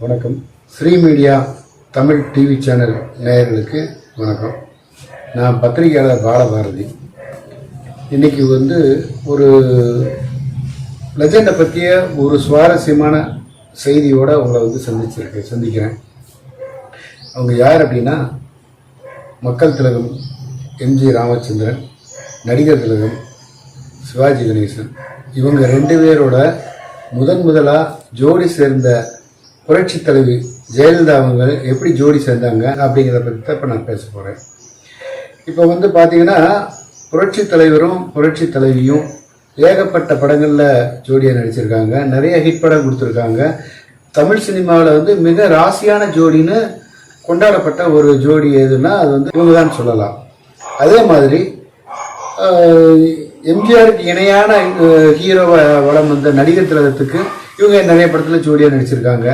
வணக்கம். Sri media Tamil TV channel நேயர்களுக்கு வணக்கம். நான் பத்திரிகையாளர் பாலபாரதி. இன்னைக்கு வந்து ஒரு லெஜெண்டை பற்றிய ஒரு சுவாரஸ்யமான செய்தியோட உங்களை வந்து சந்திச்சிருக்கேன் சந்திக்கிறேன். அவங்க யார் அப்படின்னா மக்கள் திலகம் எம்ஜி ராமச்சந்திரன் நடிகர் திலகம் சிவாஜி கணேசன். இவங்க ரெண்டு பேரோட முதன் முதலாக ஜோடி சேர்ந்த புரட்சி தலைவி ஜெயலலிதா அவங்க எப்படி ஜோடி சேர்ந்தாங்க அப்படிங்கிறத பற்றி தான் இப்போ நான் பேச போகிறேன் இப்போ வந்து பார்த்தீங்கன்னா புரட்சி தலைவரும் புரட்சி தலைவியும் ஏகப்பட்ட படங்களில் ஜோடியாக நடிச்சிருக்காங்க. நிறைய ஹிட் படம் கொடுத்துருக்காங்க. தமிழ் சினிமாவில் வந்து மிக ராசியான ஜோடின்னு கொண்டாடப்பட்ட ஒரு ஜோடி எதுன்னா அது வந்து இவங்க தான் சொல்லலாம். அதே மாதிரி எம்ஜிஆருக்கு இணையான ஹீரோவை வளம் வந்த நடிகர் திலகத்துக்கு இவங்க நிறைய படத்தில் ஜோடியாக நடிச்சிருக்காங்க.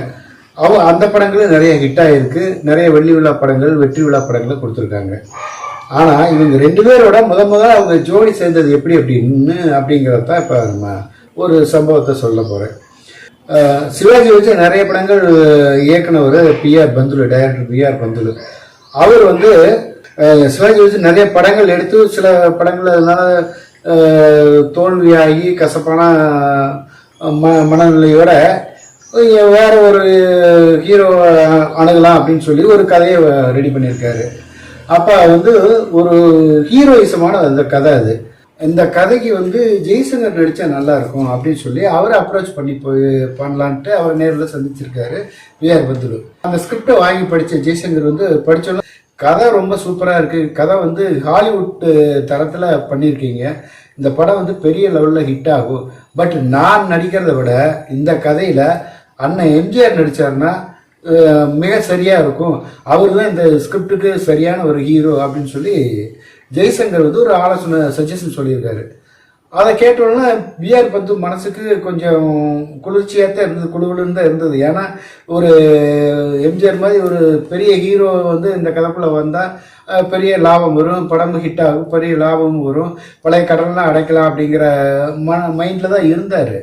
அவ அந்த படங்களும் நிறைய ஹிட் ஆகிருக்கு நிறைய வெள்ளி விழா படங்கள் வெற்றி விழா படங்களை கொடுத்துருக்காங்க. ஆனால் இவங்க ரெண்டு பேரோட முத முதல்ல அவங்க ஜோடி சேர்ந்தது எப்படி அப்படின்னு அப்படிங்கிறத தான் இப்போ நம்ம ஒரு சம்பவத்தை சொல்ல போகிறேன் சிவாஜி வச்சு நிறைய படங்கள் இயக்குனவர் B R Panthulu director B R Panthulu. அவர் வந்து சிவாஜி வச்சு நிறைய படங்கள் எடுத்து சில படங்கள் அதனால தோல்வியாகி கசப்பான ம மனநிலையோட வேற ஒரு ஹீரோ அணுகலாம் அப்படின்னு சொல்லி ஒரு கதையை ரெடி பண்ணியிருக்காரு. அப்போ வந்து ஒரு ஹீரோயிசமான அந்த கதை அது. இந்த கதைக்கு வந்து ஜெய்சங்கர் நடித்தா நல்லா இருக்கும் அப்படின்னு சொல்லி அவரை அப்ரோச் பண்ணி போய் பண்ணலான்ட்டு அவர் நேரில் சந்திச்சிருக்காரு விஆர் பந்துலு அந்த ஸ்கிரிப்டை வாங்கி படித்த ஜெய்சங்கர் வந்து படித்தோன்னா கதை ரொம்ப சூப்பராக இருக்குது கதை வந்து ஹாலிவுட் தரத்தில் பண்ணியிருக்கீங்க. இந்த படம் வந்து பெரிய லெவலில் ஹிட் ஆகும். பட் நான் நடிக்கிறத விட இந்த கதையில் அண்ணன் எம்ஜிஆர் நடித்தாருன்னா மிக சரியாக இருக்கும். அவர் தான் இந்த ஸ்கிரிப்டுக்கு சரியான ஒரு ஹீரோ அப்படின்னு சொல்லி ஜெய்சங்கர் வந்து ஒரு ஆலோசனை சஜஷன் சொல்லியிருக்காரு. அதை கேட்டோன்னா பிஆர் பந்து மனசுக்கு கொஞ்சம் குளிர்ச்சியாக தான் இருந்தது குழுகுலுன்னு தான் இருந்தது. ஏன்னா ஒரு எம்ஜிஆர் மாதிரி ஒரு பெரிய ஹீரோ வந்து இந்த கதைக்குள்ள வந்தால் பெரிய லாபம் வரும் படம் ஹிட் ஆகும் பெரிய லாபமும் வரும். பழைய கடன்லாம் அடைக்கலாம் அப்படிங்கிற ம மைண்டில் தான் இருந்தார்.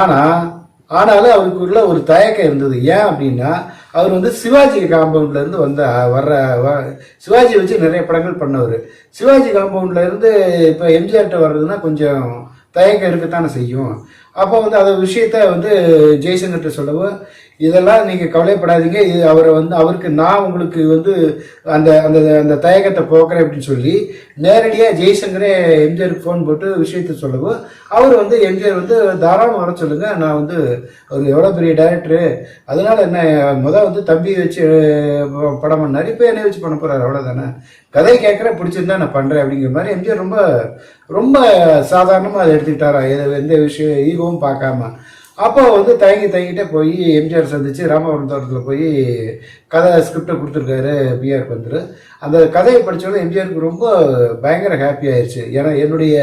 ஆனால் ஆனாலும் அவருக்குள்ள ஒரு தயக்கம் இருந்தது. ஏன் அப்படின்னா அவர் வந்து சிவாஜி காம்பவுண்ட்ல இருந்து வந்த வர்ற வ- சிவாஜி வச்சு நிறைய படங்கள் பண்ணவர். சிவாஜி காம்பவுண்ட்ல இருந்து இப்போ எம்ஜிஆர்கிட்ட வர்றதுன்னா கொஞ்சம் தயக்கம் இருக்கத்தானே செய்யும். அப்போ வந்து அந்த விஷயத்த வந்து ஜெய்சங்கர்கிட்ட சொல்லவும் இதெல்லாம் நீங்கள் கவலைப்படாதீங்க. இது அவரை வந்து அவருக்கு நான் உங்களுக்கு வந்து அந்த அந்த அந்த தயக்கத்தை போக்குறேன் அப்படின்னு சொல்லி நேரடியாக ஜெய்சங்கரே எம்ஜிஆருக்கு ஃபோன் போட்டு விஷயத்த சொல்லவும் அவர் வந்து எம்ஜிஆர் வந்து தாராளம் வர சொல்லுங்க. நான் வந்து அவர் எவ்வளோ பெரிய டேரக்டரு அதனால் என்ன முத வந்து தம்பி வச்சு படம் பண்ணார். இப்போ என்னை வச்சு பண்ண போகிறார் அவ்வளோதானே கதை கேட்குறேன் பிடிச்சிருந்தா நான் பண்ணுறேன் அப்படிங்கிற மாதிரி எம்ஜிஆர் ரொம்ப ரொம்ப சாதாரணமாக அதை எடுத்துக்கிட்டாரா? எந்த விஷயம் ஈகோவும் பார்க்காம. அப்போ வந்து தயங்கி தயங்கிட்டே போய் எம்ஜிஆர் சந்திச்சு ராமபுரம் தோட்டத்தில் போய் கதை ஸ்கிரிப்டை கொடுத்துருக்காரு பிஆர் பந்துரு. அந்த கதையை படித்தோடனே எம்ஜிஆருக்கு ரொம்ப பயங்கர ஹாப்பி ஆயிடுச்சு ஏன்னா என்னுடைய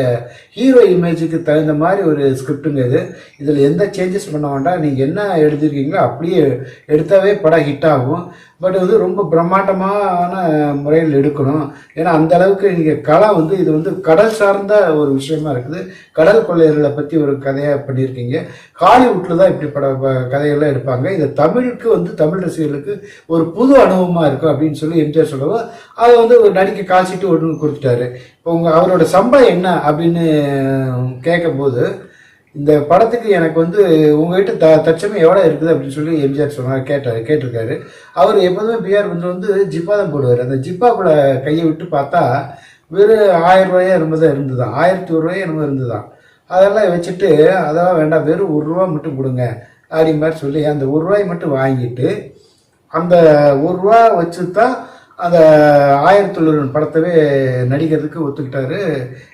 ஹீரோ இமேஜுக்கு தகுந்த மாதிரி ஒரு ஸ்கிரிப்டுங்க இது. இதில் எந்த சேஞ்சஸ் பண்ண வேண்டாம். நீங்கள் என்ன எழுதிருக்கீங்களோ அப்படியே எடுத்தாவே படம் ஹிட் ஆகும். பட் வந்து ரொம்ப பிரம்மாண்டமான முறையில் எடுக்கணும். ஏன்னா அந்த அளவுக்கு நீங்கள் கலை வந்து இது வந்து கடல் சார்ந்த ஒரு விஷயமா இருக்குது. கடல் கொள்ளையர்களை பற்றி ஒரு கதையாக பண்ணியிருக்கீங்க. ஹாலிவுட்டில் தான் இப்படி பட ப- கதைகள்லாம் எடுப்பாங்க. இது தமிழுக்கு வந்து தமிழ் ரசிகர்களுக்கு ஒரு புது அனுபவமாக இருக்கும் அப்படின்னு சொல்லி எம்ஜிஆர் சொல்லவும் அதை வந்து ஒரு நடிக்க காசிட்டு ஒன்று கொடுத்துட்டாரு இப்போ உங்கள் அவரோட சம்பளம் என்ன அப்படின்னு கேட்கும்போது இந்த படத்துக்கு எனக்கு வந்து உங்ககிட்ட த தச்சமே எவ்வளோ இருக்குது அப்படின்னு சொல்லி எம்ஜிஆர் சொன்னார் கேட்டார் கேட்டிருக்காரு. அவர் எப்போதுமே பிஆர் வந்து வந்து ஜிப்பா தான் போடுவார். அந்த ஜிப்பாக்குள்ள கையை விட்டு பார்த்தா வெறும் ஆயிரம் ரூபாயா என்னமோ தான் இருந்துதான் ஆயிரத்தி ஒரு ரூபாயா என்னமோ இருந்துதான் அதெல்லாம் வச்சுட்டு அதெல்லாம் வேண்டாம் வெறும் ஒரு ரூபா மட்டும் கொடுங்க அப்படி மாதிரி சொல்லி அந்த ஒரு ரூபாய் மட்டும் வாங்கிட்டு அந்த ஒரு ரூபா வச்சு தான் அந்த ஆயிரத்தி தொள்ளாயிரம் படத்தவே நடிக்கிறதுக்கு ஒத்துக்கிட்டாரு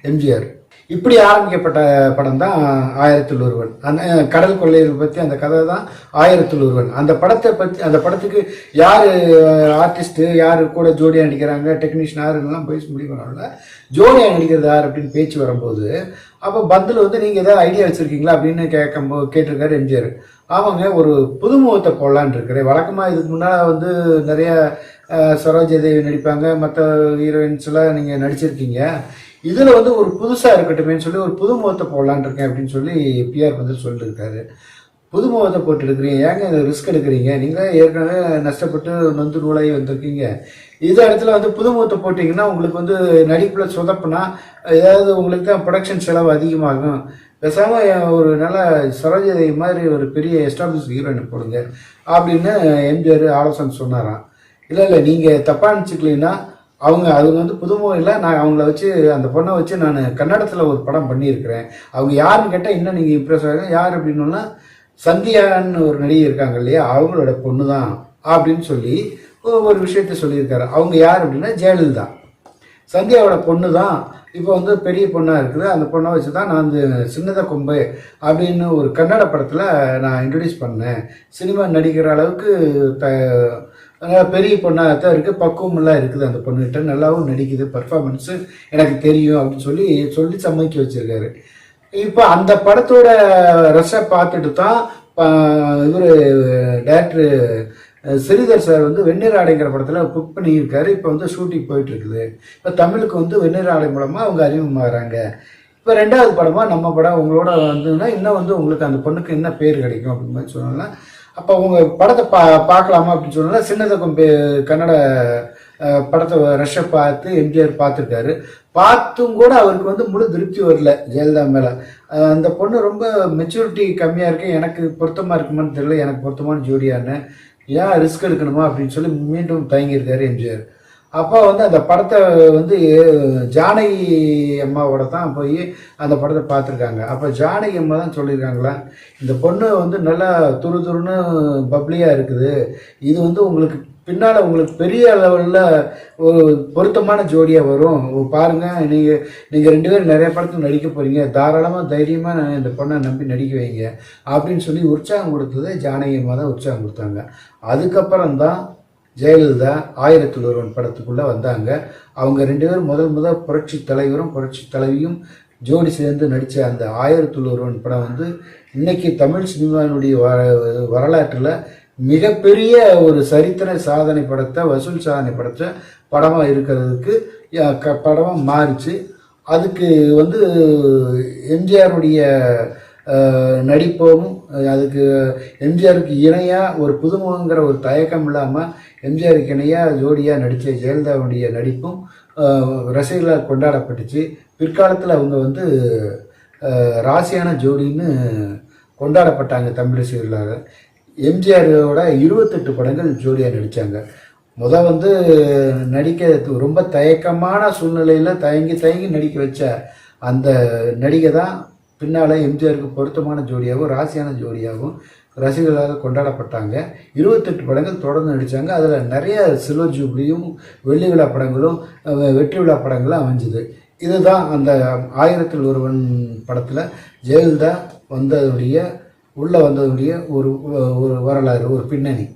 எம்ஜிஆர். இப்படி ஆரம்பிக்கப்பட்ட படம் தான் ஆயிரத்தில் ஒருவன் அந்த கடல் கொள்ளையர்கள் பற்றி அந்த கதை தான் ஆயிரத்தில் ஒருவன் அந்த படத்தை பற்றி அந்த படத்துக்கு யார் ஆர்டிஸ்ட்டு யார் கூட ஜோடியாக நடிக்கிறாங்க டெக்னீஷியன் யாருன்னெல்லாம் பேச முடியும்னால ஜோடியாக நடிக்கிறது யார் அப்படின்னு பேச்சு வரும்போது அப்போ பந்தில் வந்து நீங்கள் ஏதாவது ஐடியா வச்சுருக்கீங்களா அப்படின்னு கேட்கும்போது கேட்டிருக்காரு எம்ஜிஆர். ஆமாங்க ஒரு புதுமுகத்தை போடலான்னு இருக்கிறேன். வழக்கமாக இதுக்கு முன்னால் வந்து நிறைய சரோஜாதேவி நடிப்பாங்க. மற்ற ஹீரோயின்ஸ்லாம் நீங்கள் நடிச்சிருக்கீங்க. இதில் வந்து ஒரு புதுசாக இருக்கட்டுமேன்னு சொல்லி ஒரு புது முகத்தை போடலான்னு இருக்கேன் அப்படின்னு சொல்லி பிஆர் வந்து சொல்லியிருக்காரு புதுமுகத்தை போட்டுருக்கிறீங்க. ஏங்க இந்த ரிஸ்க் எடுக்கிறீங்க? நீங்கள் ஏற்கனவே நஷ்டப்பட்டு நொந்து நூலாகி வந்திருக்கீங்க. இதே இடத்துல வந்து புதுமுகத்தை போட்டிங்கன்னா உங்களுக்கு வந்து நடிப்பில் சொதப்புனா ஏதாவது உங்களுக்கு தான் ப்ரொடக்ஷன் செலவு அதிகமாகும். பேசாமல் ஒரு நல்ல சரோஜதை மாதிரி ஒரு பெரிய எஸ்டாப்ளிஷ் ஹீரோயினை போடுங்க அப்படின்னு எம்ஜிஆர் ஆலோசனை சொன்னாராம். இல்லை இல்லை நீங்கள் தப்பாக நினச்சிக்கலீங்கன்னா அவங்க அவங்க வந்து புதுமுறையில் நான் அவங்கள வச்சு அந்த பொண்ணை வச்சு நான் கன்னடத்தில் ஒரு படம் பண்ணியிருக்கிறேன். அவங்க யாருன்னு கேட்டால் இன்னும் நீங்கள் இம்ப்ரெஸ் ஆகுங்க யார் அப்படின்னா சந்தியான்னு ஒரு நடிகை இருக்காங்க இல்லையா அவங்களோட பொண்ணு தான் அப்படின்னு சொல்லி ஒரு விஷயத்த சொல்லியிருக்காரு. அவங்க யார் அப்படின்னா ஜெயலலிதா. சந்தியாவோட பொண்ணு தான் இப்போ வந்து பெரிய பொண்ணாக இருக்குது. அந்த பொண்ணை வச்சு தான் நான் வந்து சின்னத கொம்பு அப்படின்னு ஒரு கன்னட படத்தில் நான் இன்ட்ரடியூஸ் பண்ணேன். சினிமா நடிக்கிற அளவுக்கு த நல்லா பெரிய பொண்ணாக தான் இருக்குது பக்குவமெல்லாம் இருக்குது அந்த பொண்ணுகிட்ட. நல்லாவும் நடிக்குது. பர்ஃபார்மன்ஸு எனக்கு தெரியும் அப்படின்னு சொல்லி சொல்லி சம்மதிக்க வச்சுருக்காரு. இப்போ அந்த படத்தோட ரச பார்த்துட்டு தான் இவர் டேரக்டரு ஸ்ரீதர் சார் வந்து வெந்நீர் ஆடைங்கிற படத்தில் புக் பண்ணியிருக்காரு. இப்போ வந்து ஷூட்டிங் போயிட்டு இருக்குது இப்போ தமிழுக்கு வந்து வெந்நீர் ஆடை மூலமாக அவங்க அறிமுகமாகறாங்க. இப்போ ரெண்டாவது படமாக நம்ம படம் உங்களோட வந்ததுன்னா இன்னும் வந்து உங்களுக்கு அந்த பொண்ணுக்கு என்ன பேர் கிடைக்கும் அப்படின்னு மாதிரி சொன்னோம்னா அப்போ உங்கள் படத்தை பா பார்க்கலாமா அப்படின்னு சொன்னோன்னா சின்னதகம் கன்னட படத்தை ரஷ்ய பார்த்து எம்ஜிஆர் பார்த்துருக்காரு. பார்த்தும் கூட அவருக்கு வந்து முழு திருப்தி வரல ஜெயலலிதா மேலே. அந்த பொண்ணு ரொம்ப மெச்சூரிட்டி கம்மியாக இருக்கு. எனக்கு பொருத்தமாக இருக்குமான்னு தெரியல. எனக்கு பொருத்தமான ஜோடியான்னு ஏன் ரிஸ்க் எடுக்கணுமா அப்படின்னு சொல்லி மீண்டும் தயங்கியிருக்காரு எம்ஜிஆர். அப்போ வந்து அந்த படத்தை வந்து ஜானகி அம்மாவோட தான் போய் அந்த படத்தை பார்த்துருக்காங்க. அப்போ ஜானகி அம்மா தான் சொல்லியிருக்காங்களா இந்த பொண்ணு வந்து நல்லா துரு துருன்னு பப்ளியாக இருக்குது. இது வந்து உங்களுக்கு பின்னால் உங்களுக்கு பெரிய லெவலில் ஒரு பொருத்தமான ஜோடியாக வரும். பாருங்கள் நீங்கள் நீங்கள் ரெண்டு பேரும் நிறைய படத்தில் நடிக்க போகிறீங்க தாராளமாக தைரியமாக இந்த பொண்ணை நம்பி நடிக்க வைங்க அப்படின்னு சொல்லி உற்சாகம் கொடுத்தது ஜானகி அம்மா தான் உற்சாகம் கொடுத்தாங்க. அதுக்கப்புறம் தான் ஜெயலலிதா ஆயிரத்தில் ஒருவன் படத்துக்குள்ளே வந்தாங்க. அவங்க ரெண்டு பேரும் முதல் முதல் புரட்சி தலைவரும் புரட்சி தலைவியும் ஜோடி சேர்ந்து நடித்த அந்த ஆயிரத்தில் ஒருவன் படம் வந்து இன்னைக்கு தமிழ் சினிமாவினுடைய வர வரலாற்றில் மிகப்பெரிய ஒரு சரித்திர சாதனை படத்தை வசூல் சாதனை படத்தை படமாக இருக்கிறதுக்கு க படமாக மாறிச்சு. அதுக்கு வந்து எம்ஜிஆருடைய அஹ், அதுக்கு எம்ஜிஆருக்கு இணையாக ஒரு புதுமுகங்கிற ஒரு தயக்கம் இல்லாமல் எம்ஜிஆருக்கு இணையாக ஜோடியாக நடித்த ஜெயலலிதாவுடைய நடிப்பும் ரசிகர்களால் கொண்டாடப்பட்டுச்சு. பிற்காலத்தில் அவங்க வந்து ராசியான ஜோடின்னு கொண்டாடப்பட்டாங்க தமிழ் ரசிகர்களாக எம்ஜிஆரோட இருபத்தெட்டு படங்கள் ஜோடியாக நடித்தாங்க முத வந்து நடிக்க ரொம்ப தயக்கமான சூழ்நிலையில் தயங்கி தயங்கி நடிக்க வச்ச அந்த நடிகை தான் பின்னால் எம்ஜிஆருக்கு பொருத்தமான ஜோடியாகவும் ராசியான ஜோடியாகவும் ரசிகர்களாக கொண்டாடப்பட்டாங்க. இருபத்தெட்டு படங்கள் தொடர்ந்து நடித்தாங்க அதில் நிறைய சில்வர் ஜூப்ளியும் வெள்ளி விழா படங்களும் வெற்றி விழா படங்களும் அமைஞ்சுது. இதுதான் அந்த ஆயிரத்தில் ஒருவன் படத்தில் ஜெயலலிதா வந்ததுடைய உள்ளே வந்ததுடைய ஒரு ஒரு வரலாறு ஒரு பின்னணி.